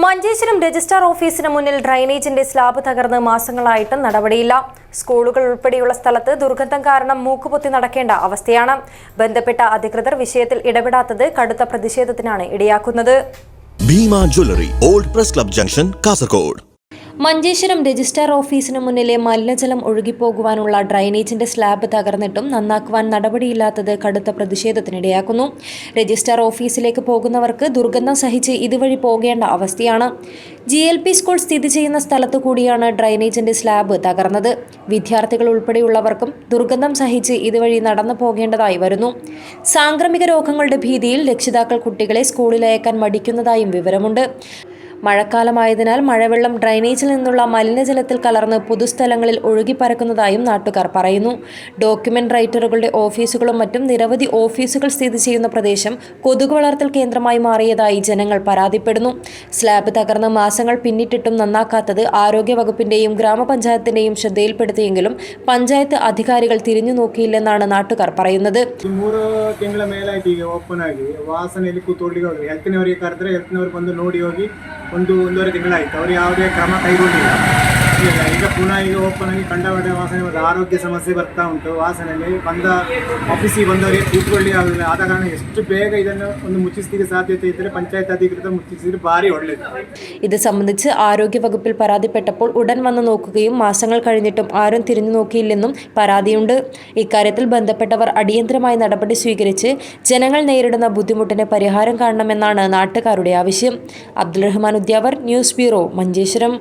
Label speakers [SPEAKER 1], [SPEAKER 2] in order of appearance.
[SPEAKER 1] Manjeshwaram registrar ഓഫീസിന് മുന്നിൽ ഡ്രൈനേജിന്റെ slab തകർന്ന് മാസങ്ങളായിട്ടും നടപടിയില്ല. സ്കൂളുകൾ ഉൾപ്പെടെയുള്ള സ്ഥലത്ത് ദുർഗന്ധം കാരണം മൂക്കുപൊത്തി നടക്കേണ്ട അവസ്ഥയാണ്. ബന്ധപ്പെട്ട അധികൃതർ വിഷയത്തിൽ ഇടപെടാത്തത് കടുത്ത പ്രതിഷേധത്തിനാണ് ഇടയാക്കുന്നത്.
[SPEAKER 2] Bhima jewellery old press club junction Kasaragod.
[SPEAKER 1] Manjeshwaram registrar ഓഫീസിന് മുന്നിലെ മലിനജലം ഒഴുകിപ്പോകുവാനുള്ള ഡ്രൈനേജിന്റെ സ്ലാബ് തകർന്നിട്ടും നന്നാക്കുവാൻ നടപടിയില്ലാത്തത് കടുത്ത പ്രതിഷേധത്തിനിടയാക്കുന്നു. രജിസ്ട്രാർ ഓഫീസിലേക്ക് പോകുന്നവർക്ക് ദുർഗന്ധം സഹിച്ച് ഇതുവഴി പോകേണ്ട അവസ്ഥയാണ്. ജി എൽ പി സ്കൂൾ സ്ഥിതി ചെയ്യുന്ന സ്ഥലത്തു കൂടിയാണ് ഡ്രൈനേജിന്റെ സ്ലാബ് തകർന്നത്. വിദ്യാർത്ഥികൾ ഉൾപ്പെടെയുള്ളവർക്കും ദുർഗന്ധം സഹിച്ച് ഇതുവഴി നടന്നു പോകേണ്ടതായി വരുന്നു. സാംക്രമിക രോഗങ്ങളുടെ ഭീതിയിൽ രക്ഷിതാക്കൾ കുട്ടികളെ സ്കൂളിലയക്കാൻ മടിക്കുന്നതായും വിവരമുണ്ട്. മഴക്കാലമായതിനാൽ മഴവെള്ളം ഡ്രൈനേജിൽ നിന്നുള്ള മലിനജലത്തിൽ കലർന്ന് പൊതുസ്ഥലങ്ങളിൽ ഒഴുകിപ്പരക്കുന്നതായും നാട്ടുകാർ പറയുന്നു ഡോക്യുമെന്റ് റൈറ്ററുകളുടെ ഓഫീസുകളും മറ്റും നിരവധി ഓഫീസുകൾ സ്ഥിതി ചെയ്യുന്ന പ്രദേശം കൊതുക് വളർത്തൽ കേന്ദ്രമായി മാറിയതായി ജനങ്ങൾ പരാതിപ്പെടുന്നു സ്ലാബ് തകർന്ന് മാസങ്ങൾ പിന്നിട്ടിട്ടും നന്നാക്കാത്തത് ആരോഗ്യവകുപ്പിന്റെയും ഗ്രാമപഞ്ചായത്തിന്റെയും ശ്രദ്ധയിൽപ്പെടുത്തിയെങ്കിലും പഞ്ചായത്ത് അധികാരികൾ തിരിഞ്ഞു നോക്കിയില്ലെന്നാണ് നാട്ടുകാർ പറയുന്നത്
[SPEAKER 3] ಈ ಮೂರು ತಿಂಗಳ ಮೇಲಾಯ್ತು ಈಗ ಓಪನ್ ಆಗಿ ವಾಸನೆಯಲ್ಲಿ ಕೂತ್ಕೊಳ್ಳಿಗೆ ಹೋಗಿ ಹೆಲ್ತ್ನವರಿಗೆ ಕರೆದ್ರೆ ಹೆಲ್ತ್ನವ್ರು ಬಂದು ನೋಡಿ ಹೋಗಿ ಒಂದು ಒಂದೂವರೆ ತಿಂಗಳಾಯಿತು. ಅವರು ಯಾವುದೇ ಕ್ರಮ ಕೈಗೊಂಡಿಲ್ಲ. ಈಗ ಪುನಃ ಈಗ ಓಪನ್ ಆಗಿ ಕಂಡಬಡ ವಾಸನೆ ಬರ್ತದೆ. ಆರೋಗ್ಯ ಸಮಸ್ಯೆ ಬರ್ತಾ ಉಂಟು ವಾಸನೆಯಲ್ಲಿ ಬಂದ ಆಫೀಸಿಗೆ ಬಂದವರಿಗೆ ಕೂತ್ಕೊಳ್ಳಿ ಆಗುದಿಲ್ಲ ಆದ ಕಾರಣ ಎಷ್ಟು ಬೇಗ ಇದನ್ನು ಒಂದು ಮುಚ್ಚಿಸ್ಲಿಕ್ಕೆ ಸಾಧ್ಯತೆ ಇದ್ದರೆ ಪಂಚಾಯತ್ ಅಧಿಕೃತ ಮುಚ್ಚಿಸಿದ್ರೆ ಭಾರಿ ಒಳ್ಳೆಯದು
[SPEAKER 1] ഇത് സംബന്ധിച്ച് ആരോഗ്യവകുപ്പിൽ പരാതിപ്പെട്ടപ്പോൾ ഉടൻ വന്ന് നോക്കുകയും മാസങ്ങൾ കഴിഞ്ഞിട്ടും ആരും തിരിഞ്ഞു നോക്കിയില്ലെന്നും പരാതിയുണ്ട് ഇക്കാര്യത്തിൽ ബന്ധപ്പെട്ടവർ അടിയന്തരമായി നടപടി സ്വീകരിച്ച് ജനങ്ങൾ നേരിടുന്ന ബുദ്ധിമുട്ടിന് പരിഹാരം കാണണമെന്നാണ് നാട്ടുകാരുടെ ആവശ്യം അബ്ദുൾ റഹ്മാൻ ഉദ്യാവർ ന്യൂസ് ബ്യൂറോ മഞ്ചേശ്വരം